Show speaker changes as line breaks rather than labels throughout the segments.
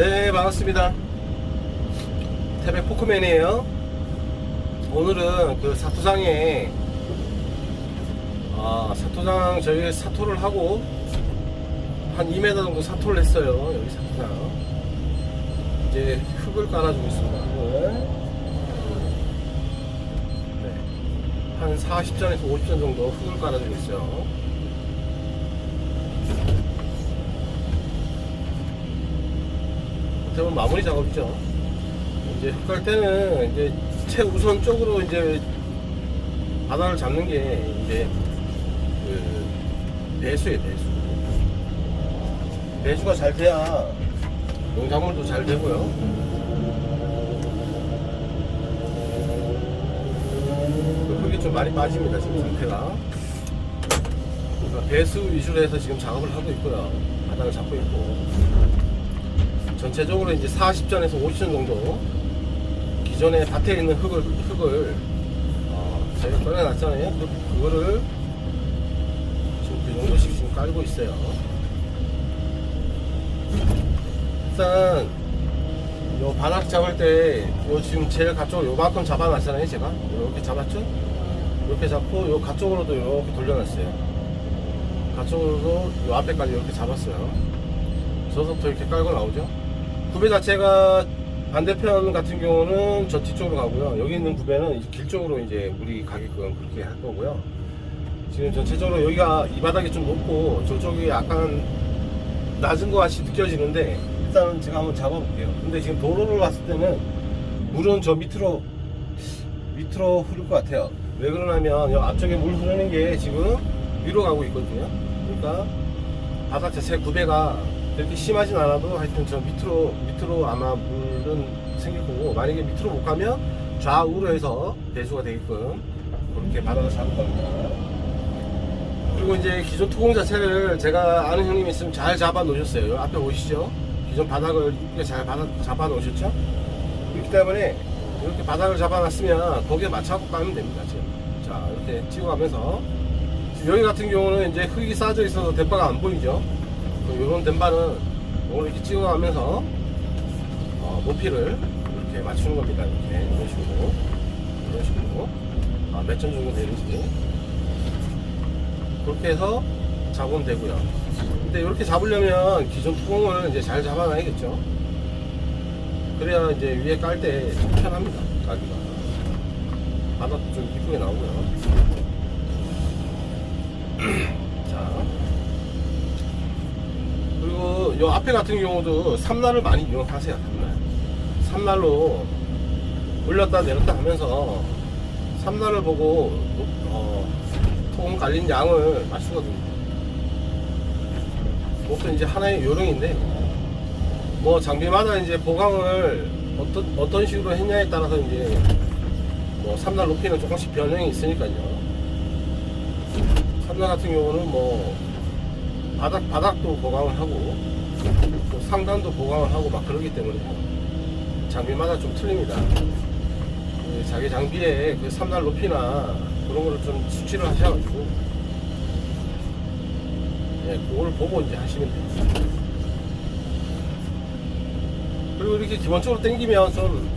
네 반갑습니다. 태백 포크맨이에요. 오늘은 그 사토장에 아 사토장 저희 사토를 하고 한 2m 정도 사토를 했어요 여기 사토장 이제 흙을 깔아주고 있습니다. 흙을 네. 한 40전에서 50전 정도 흙을 깔아주고 있어요 보면 마무리 작업이죠. 이제 흙갈 때는 이제 최우선적으로 이제 바닥을 잡는 게 이제 그 배수예요, 배수. 배수가 잘 돼야 농작물도 잘 되고요. 그 흙이 좀 많이 빠집니다, 지금 상태가. 그러니까 배수 위주로 해서 지금 작업을 하고 있고요. 바닥을 잡고 있고. 전체적으로 이제 40전에서 50전 정도 기존에 밭에 있는 흙을 흙을 어, 저희가 꺼내놨잖아요. 그, 그거를 지금 그 정도씩 지금 깔고 있어요. 일단 요 바닥 잡을 때 요 지금 제일 가쪽 요만큼 잡아놨잖아요. 제가 이렇게 잡았죠? 이렇게 잡고 요 가쪽으로도 이렇게 돌려놨어요. 가쪽으로도 요 앞에까지 이렇게 잡았어요. 저서부터 이렇게 깔고 나오죠. 구배 자체가 반대편 같은 경우는 저 뒤쪽으로 가고요. 여기 있는 구배는 길 쪽으로 이제 물이 가게끔 그렇게 할 거고요. 지금 전체적으로 여기가 이 바닥이 좀 높고 저쪽이 약간 낮은 것 같이 느껴지는데 일단은 제가 한번 잡아볼게요. 근데 지금 도로를 봤을 때는 물은 저 밑으로 밑으로 흐를 것 같아요. 왜 그러냐면 이 앞쪽에 물 흐르는 게 지금 위로 가고 있거든요. 그러니까 바닥 자체 구배가 그렇게 심하진 않아도 하여튼 저 밑으로 밑으로 아마 물은 생길 거고 만약에 밑으로 못 가면 좌우로 해서 배수가 되게끔 그렇게 바닥을 잡을 겁니다. 그리고 이제 기존 투공 자체를 제가 아는 형님이 있으면 잘 잡아 놓으셨어요. 앞에 보이시죠? 기존 바닥을 이쁘게 잘 잡아 놓으셨죠? 그렇기 때문에 이렇게 바닥을 잡아 놨으면 거기에 맞춰갖고 까면 됩니다. 지금. 자, 이렇게 찍어가면서 여기 같은 경우는 이제 흙이 쌓여져 있어서 대바가 안 보이죠? 이런 덴바는 오늘 이렇게 찍어가면서 어, 높이를 이렇게 맞추는 겁니다. 이렇게 이런 식으로 이런 식으로 아, 몇점 정도 되는지 그렇게 해서 잡으면 되고요. 근데 이렇게 잡으려면 기존 투공을 이제 잘 잡아놔야겠죠. 그래야 이제 위에 깔 때 편합니다. 깔기가 바닥도 좀 이쁘게 나오고요. 자. 그리고 요 앞에 같은 경우도 삼날을 많이 이용하세요. 삼날. 삼날로 올렸다 내렸다 하면서 삼날을 보고 어, 통 갈린 양을 맞추거든요. 그것도 이제 하나의 요령인데 뭐 장비마다 이제 보강을 어떤 어떤 식으로 했냐에 따라서 이제 뭐 삼날 높이는 조금씩 변형이 있으니까요. 삼날 같은 경우는 뭐 바닥, 바닥도 보강을 하고, 또 상단도 보강을 하고 막 그러기 때문에 장비마다 좀 틀립니다. 그 자기 장비의 그 삼날 높이나 그런 거를 좀 수치를 하셔가지고, 예, 그걸 보고 이제 하시면 돼요. 그리고 이렇게 기본적으로 당기면 좀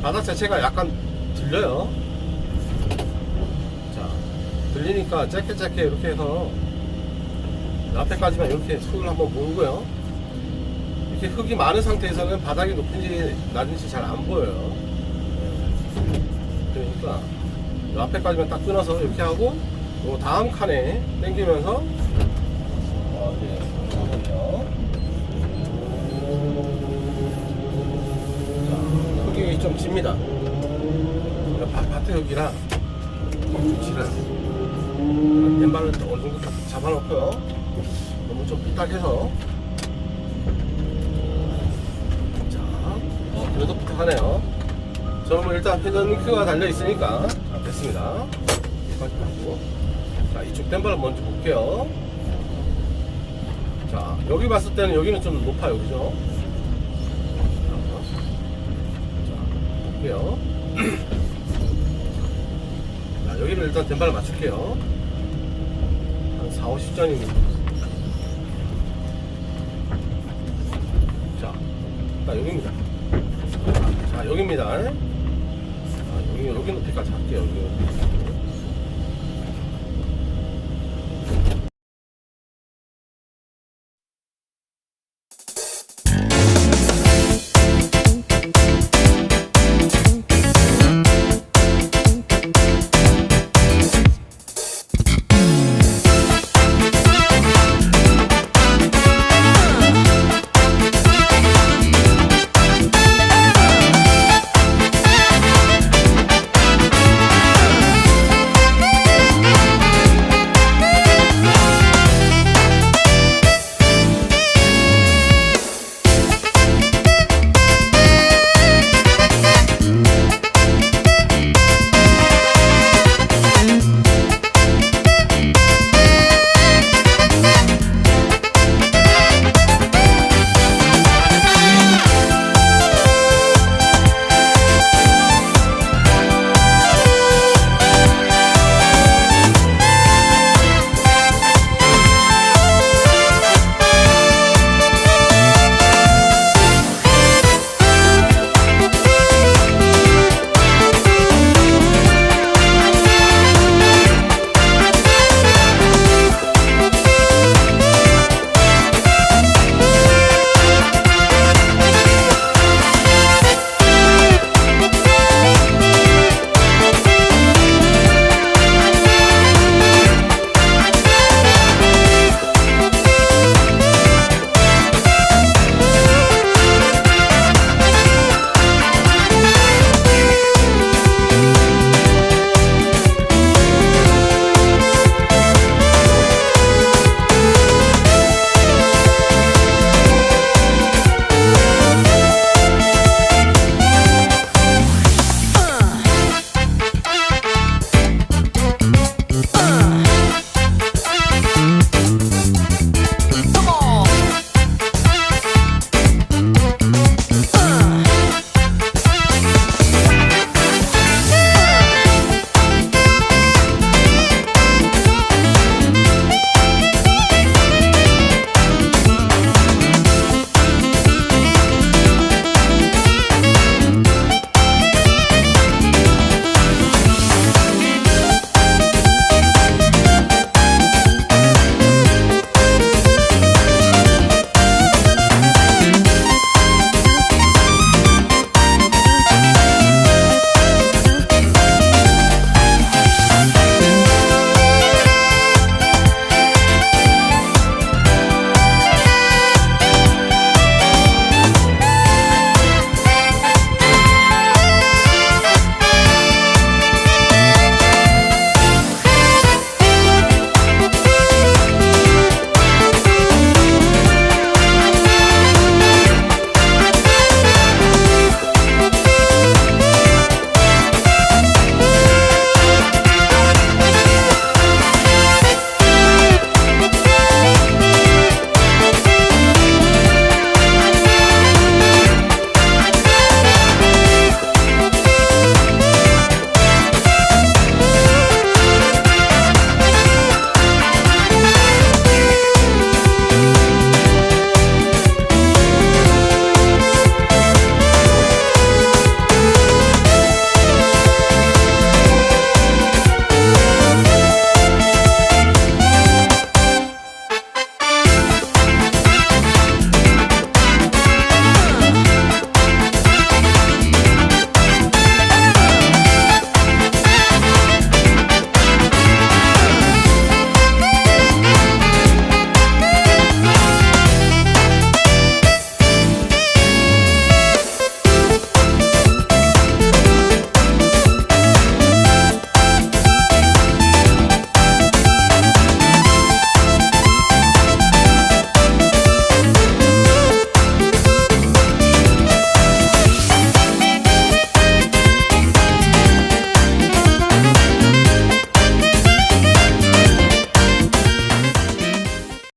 바닥 자체가 약간 들려요. 자, 들리니까 짧게 짧게 이렇게 해서 앞에까지만 이렇게 흙을 한번 모으고요. 이렇게 흙이 많은 상태에서는 바닥이 높은지 낮은지 잘 안 보여요. 그러니까 이 앞에까지만 딱 끊어서 이렇게 하고 요 다음 칸에 당기면서 어. 자, 흙이 좀 집니다. 밭- 밭의 흙이라 좀 지라. 왼발을 어느 정도 딱 잡아놓고요. 너무 좀 삐딱해서 자, 어, 그래도 삐딱하네요. 저는 뭐 일단 회전 링크가 달려 있으니까 자, 됐습니다. 여기까지 하고 자 이쪽 댐바를 먼저 볼게요. 자 여기 봤을 때는 여기는 좀 높아요, 그죠? 자 볼게요. 자 여기를 일단 댐바를 맞출게요. 한 4, 50전입니 자, 높이가 여기입니다. 자, 여기입니다. 자, 여기, 여기 높이까지 할게요. 여기.